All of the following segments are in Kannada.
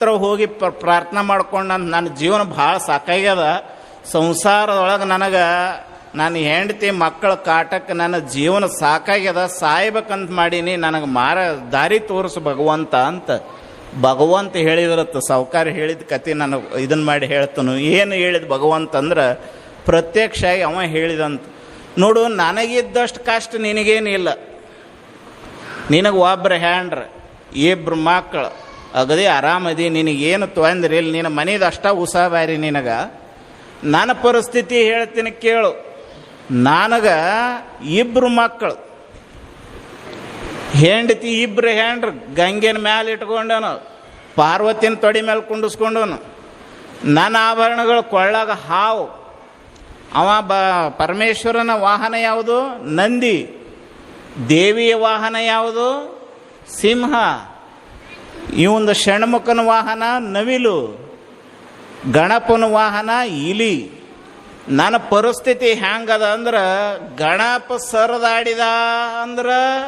ಹತ್ರ ಹೋಗಿ ಪ್ರ- ಪ್ರಾರ್ಥನೆ ಮಾಡ್ಕೊಂಡು ನನ್ನ ನನ್ನ ಜೀವನ ಭಾಳ ಸಾಕಾಗ್ಯದ. ಸಂಸಾರದೊಳಗೆ ನನಗೆ ನನ್ನ ಹೆಂಡತಿ ಮಕ್ಕಳ ಕಾಟಕ್ಕೆ ನನ್ನ ಜೀವನ ಸಾಕಾಗ್ಯದ. ಸಾಯ್ಬೇಕಂತ ಮಾಡೀನಿ, ನನಗೆ ಮಾರ ದಾರಿ ತೋರಿಸು ಭಗವಂತ ಅಂತ. ಭಗವಂತ ಹೇಳಿದ್ರತ್ತ ಸಾವುಕಾರ ಹೇಳಿದ ಕತೆ ನನಗೆ ಇದನ್ನು ಮಾಡಿ ಹೇಳ್ತಾನು. ಏನು ಹೇಳಿದ ಭಗವಂತ ಅಂದ್ರೆ ಪ್ರತ್ಯಕ್ಷ ಆಗಿ ಅವ ಹೇಳಿದಂತ. ನೋಡು, ನನಗಿದ್ದಷ್ಟು ಕಷ್ಟ ನಿನಗೇನಿಲ್ಲ ನಿನಗೆ ಒಬ್ರು ಹ್ಯಾಂಡ್ರ ಇಬ್ಬರು ಮಕ್ಕಳು ಅಗದಿ ಆರಾಮದಿ, ನಿನಗೇನು ತೊಂದ್ರೆ ಇಲ್ಲ, ನಿನ್ನ ಮನೇದು ಅಷ್ಟ ಉಸಾಬಾರಿ ನಿನಗೆ. ನನ್ನ ಪರಿಸ್ಥಿತಿ ಹೇಳ್ತೀನಿ ಕೇಳು. ನನಗೆ ಇಬ್ರು ಮಕ್ಕಳು. ಹೆಂಡತಿ ಇಬ್ರು ಹೆಂಡ್ರು, ಗಂಗೆನ ಮ್ಯಾಲೆ ಇಟ್ಕೊಂಡನು, ಪಾರ್ವತಿನ ತೊಡಿ ಮೇಲೆ ಕುಂಡಿಸ್ಕೊಂಡನು. ನನ್ನ ಆಭರಣಗಳು ಕೊಳ್ಳಾಗ ಹಾವು. ಅವ ಬ, ಪರಮೇಶ್ವರನ ವಾಹನ ಯಾವುದು? ನಂದಿ. ದೇವಿಯ ವಾಹನ ಯಾವುದು? ಸಿಂಹ. ಇವಂದು ಷಣ್ಮುಖನ ವಾಹನ ನವಿಲು, ಗಣಪನ ವಾಹನ ಇಲಿ. ನನ್ನ ಪರಿಸ್ಥಿತಿ ಹ್ಯಾಂಗದ ಅಂದ್ರೆ, ಗಣಪ ಸರದಾಡಿದ ಅಂದ್ರೆ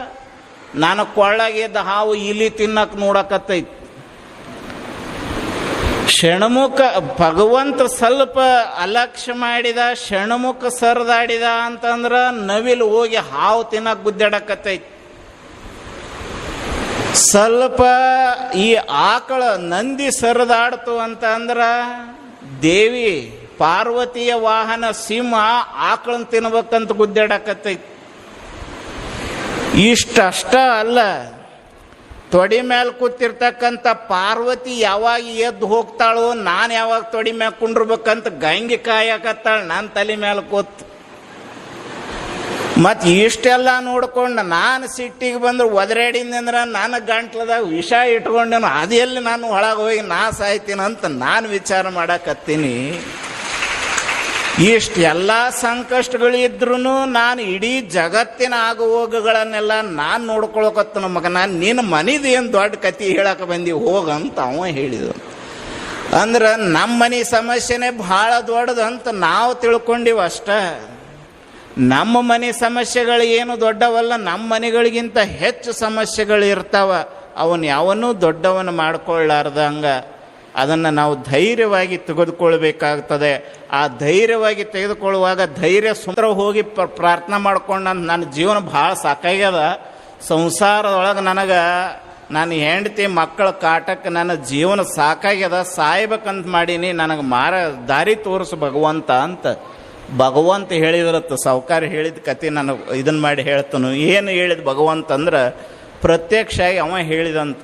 ನಾನು ಕೊಳ್ಳಾಗಿದ್ದ ಹಾವು ಇಲಿ ತಿನ್ನಕ್ಕೆ ನೋಡಕತ್ತೈತಿ. ಷಣ್ಮುಖ ಭಗವಂತ ಸ್ವಲ್ಪ ಅಲಕ್ಷ್ಯ ಮಾಡಿದ ಷಣ್ಮುಖ ಸರದಾಡಿದ ಅಂತಂದ್ರೆ ನವಿಲು ಹೋಗಿ ಹಾವು ತಿನ್ನಕ್ಕೆ ಗುದ್ದಾಡಕತ್ತೈತಿ. ಸ್ವಲ್ಪ ಈ ಆಕಳ ನಂದಿ ಸರಿದಾಡ್ತು ಅಂತ ಅಂದ್ರ, ದೇವಿ ಪಾರ್ವತಿಯ ವಾಹನ ಸಿಂಹ ಆಕಳನ್ ತಿನ್ಬೇಕಂತ ಗುದ್ದಾಡಕತ್ತೈತಿ. ಇಷ್ಟಷ್ಟ ಅಲ್ಲ, ತೊಡಿ ಮೇಲೆ ಕೂತಿರ್ತಕ್ಕಂಥ ಪಾರ್ವತಿ ಯಾವಾಗ ಎದ್ದು ಹೋಗ್ತಾಳೋ, ನಾನು ಯಾವಾಗ ತೊಡಿ ಮ್ಯಾಲೆ ಕುಂಡ್ರಬೇಕಂತ ಗಂಗೆ ಕಾಯಕತ್ತಾಳ ನನ್ನ ತಲೆ ಮೇಲೆ ಕೂತ್. ಮತ್ತು ಇಷ್ಟೆಲ್ಲ ನೋಡ್ಕೊಂಡು ನಾನು ಸಿಟ್ಟಿಗೆ ಬಂದ್ರೆ ಒದರಾಡಿದ್ನಂದ್ರೆ ನಾನು ಗಂಟ್ಲದಾಗ ವಿಷ ಇಟ್ಕೊಂಡೇನು, ಅದು ಎಲ್ಲಿ ನಾನು ಒಳಗೆ ಹೋಗಿ ನಾ ಸಾಯ್ತೀನಿ ಅಂತ ನಾನು ವಿಚಾರ ಮಾಡಕತ್ತೀನಿ. ಇಷ್ಟೆಲ್ಲ ಸಂಕಷ್ಟಗಳು ಸಂಕಷ್ಟಗಳಿದ್ರೂ ನಾನು ಇಡೀ ಜಗತ್ತಿನ ಆಗುವೋಗಗಳನ್ನೆಲ್ಲ ನಾನು ನೋಡ್ಕೊಳಕತ್ತ ಮಗ ನಾನು ನಿನ್ನ ಏನು ದೊಡ್ಡ ಕತಿ ಹೇಳಕ್ಕೆ ಬಂದಿ ಹೋಗಂತ ಅವ ಹೇಳಿದ. ಅಂದ್ರೆ ನಮ್ಮ ಮನೆ ಸಮಸ್ಯೆನೇ ಭಾಳ ದೊಡ್ಡದಂತ ನಾವು ತಿಳ್ಕೊಂಡಿವಿ ಅಷ್ಟ. ನಮ್ಮ ಮನೆ ಸಮಸ್ಯೆಗಳು ಏನು ದೊಡ್ಡವಲ್ಲ, ನಮ್ಮ ಮನೆಗಳಿಗಿಂತ ಹೆಚ್ಚು ಸಮಸ್ಯೆಗಳು ಇರ್ತಾವ. ಅವನು ಯಾವನ್ನೂ ದೊಡ್ಡವನ ಮಾಡಿಕೊಳ್ಳಾರ್ದಂಗ ಅದನ್ನು ನಾವು ಧೈರ್ಯವಾಗಿ ತೆಗೆದುಕೊಳ್ಬೇಕಾಗ್ತದೆ. ಆ ಧೈರ್ಯವಾಗಿ ತೆಗೆದುಕೊಳ್ಳುವಾಗ ಧೈರ್ಯ ಸುಂದರ ಹೋಗಿ ಪ್ರ- ಪ್ರಾರ್ಥನೆ ಮಾಡ್ಕೊಂಡು ನನ್ನ ನನ್ನ ಜೀವನ ಭಾಳ ಸಾಕಾಗ್ಯದ. ಸಂಸಾರದೊಳಗೆ ನನಗೆ ನನ್ನ ಹೆಂಡತಿ ಮಕ್ಕಳ ಕಾಟಕ್ಕೆ ನನ್ನ ಜೀವನ ಸಾಕಾಗ್ಯದ. ಸಾಯ್ಬೇಕಂತ ಮಾಡೀನಿ, ನನಗೆ ಮಾರ ದಾರಿ ತೋರಿಸು ಭಗವಂತ ಅಂತ. ಭಗವಂತ ಹೇಳಿದ್ರತ್ತ, ಸಾವುಕಾರ ಹೇಳಿದ ಕತೆ ನಾನು ಇದನ್ನು ಮಾಡಿ ಹೇಳ್ತಾನು. ಏನು ಹೇಳಿದ ಭಗವಂತ ಅಂದ್ರೆ ಪ್ರತ್ಯಕ್ಷ ಆಗಿ ಅವ ಹೇಳಿದಂತ.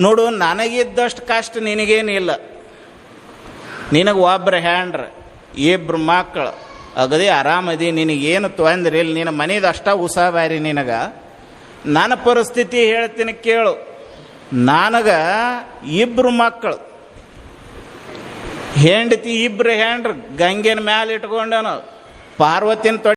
ನೋಡು, ನನಗಿದ್ದಷ್ಟು ಕಷ್ಟ ನಿನಗೇನಿಲ್ಲ ನಿನಗೆ ಒಬ್ರು ಹ್ಯಾಂಡ್ರ ಇಬ್ಬರು ಮಕ್ಕಳು ಅಗದಿ ಆರಾಮದಿ, ನಿನಗೇನು ತೊಂದ್ರೆ ಇಲ್ಲ. ನಿನ್ನ ಮನೇದು ಅಷ್ಟ ಉಸಾಬಾರಿ ನಿನಗೆ. ನನ್ನ ಪರಿಸ್ಥಿತಿ ಹೇಳ್ತೀನಿ ಕೇಳು. ನನಗೆ ಇಬ್ಬರು ಮಕ್ಕಳು ಹೆಂಡತಿ ಇಬ್ರು ಹೆಂಡ್ರು ಗಂಗೆನ ಮ್ಯಾಲೆ ಇಟ್ಕೊಂಡನು ಪಾರ್ವತಿನ ತೊಡಿ